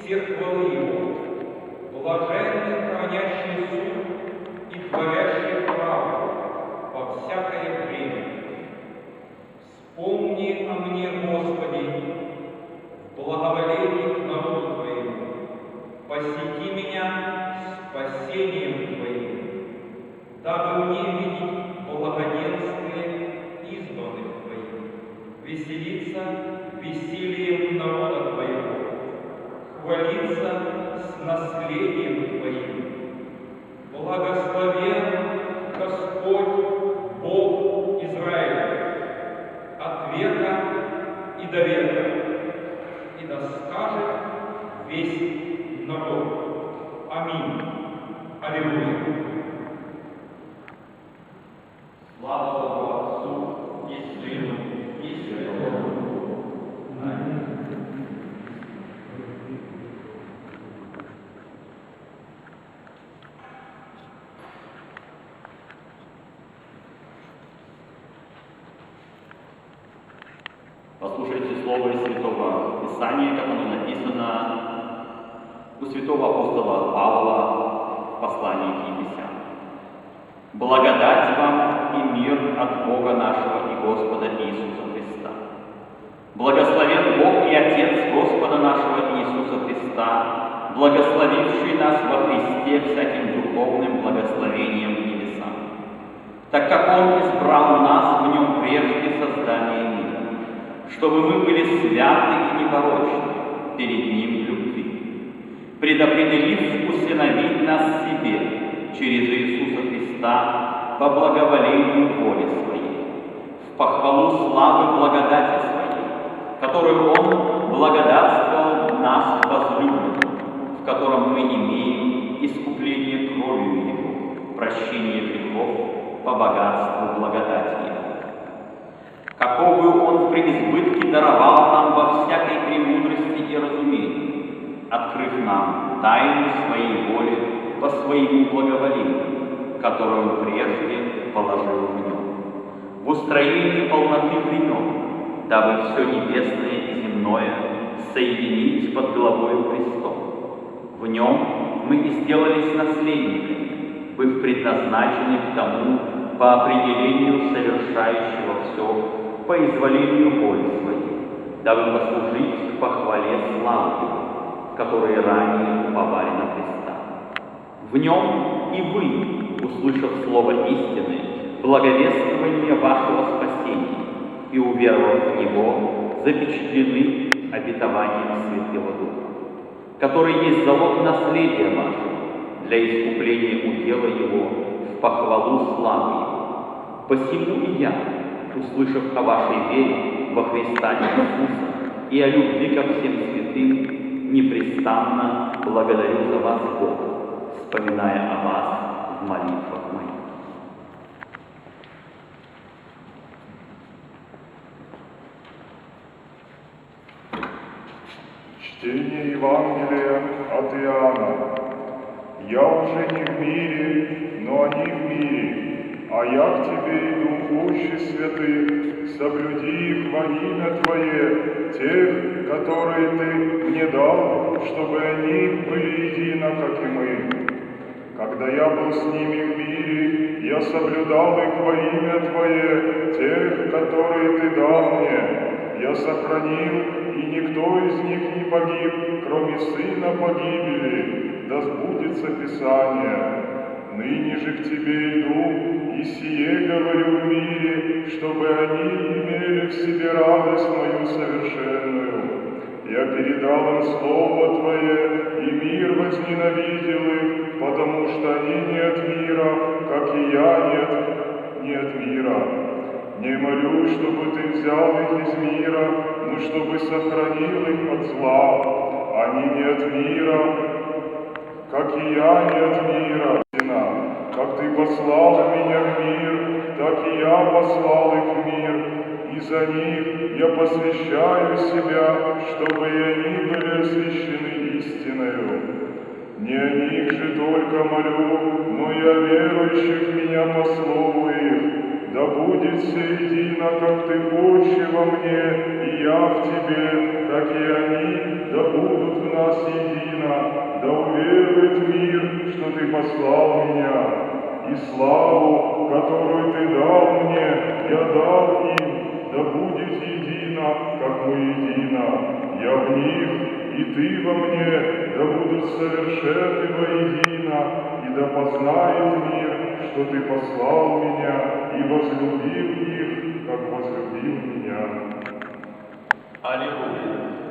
всех хвалы Его, блаженны хранящие суд и творящие правду во всякое время. Вспомни о мне, Господи, Послушайте слово из Святого Писания, как оно написано у святого апостола Павла в послании к Ефесянам. Благодать вам и мир от Бога нашего и Господа Иисуса Христа. Благословен Бог и Отец Господа нашего Иисуса Христа, благословивший нас во Христе всяким духовным благословением в небесах, так как Он избрал нас в Нем прежде создания чтобы мы были святы и непорочны перед Ним любви, предопределив усыновить нас себе через Иисуса Христа по благоволению воли Своей, в похвалу славы благодати Своей, которую Он благодатствовал нас возлюбленным, в котором мы имеем искупление кровью Его, прощение грехов по богатству благодати Его. В преизбытке даровал нам во всякой премудрости и разумении, открыв нам тайну Своей воли по Своему благоволению, которую Он прежде положил в Нем, в устроении полноты времен, дабы все небесное и земное соединить под главою Христом. В Нем мы и сделались наследниками, быв предназначены к тому по определению совершающего все по изволению воли своей, дабы послужить к похвале славы которые ранее уповали на Христа. В нем и вы, услышав слово истины, благовествование вашего спасения и уверовав в него, запечатлены обетованием Святого Духа, который есть залог наследия вашего для искупления удела его в похвалу славы его. Посему и я, услышав о вашей вере во Христа Иисуса и о любви ко всем святым, непрестанно благодарю за вас Бога, вспоминая о вас в молитвах моих. Чтение Евангелия от Иоанна. Я уже не в мире, но они в а я к тебе иду, пуще святых, соблюди их во имя Твое, тех, которые Ты мне дал, чтобы они были едино, как и мы. Когда я был с ними в мире, я соблюдал их во имя Твое, тех, которые Ты дал мне. Я сохранил, и никто из них не погиб, кроме сына погибели. Да сбудется Писание. Ныне же к Тебе иду, и сие говорю в мире, чтобы они имели в себе радость мою совершенную. Я передал им Слово Твое, и мир возненавидел их, потому что они не от мира, как и я нет, не от мира. Не молю, чтобы Ты взял их из мира, но чтобы сохранил их от зла. Они не от мира, как и я не от мира. Как Ты послал меня в мир, так и я послал их в мир, и за них я посвящаю себя, чтобы они были освящены истиною. Не о них же только молю, но и о верующих меня по слову их. Да будет все едино, как Ты, Отче, во мне, и я в Тебе, так и они, да будут в нас едино, да уверует мир, что Ты послал меня, и славу, которую Ты дал мне, я дал им, да будет едино, как мы едино. Я в них, и Ты во мне, да будут совершенны воедино, и да познает мир, что Ты послал меня и возлюбил их, как возлюбил меня. Аллилуйя.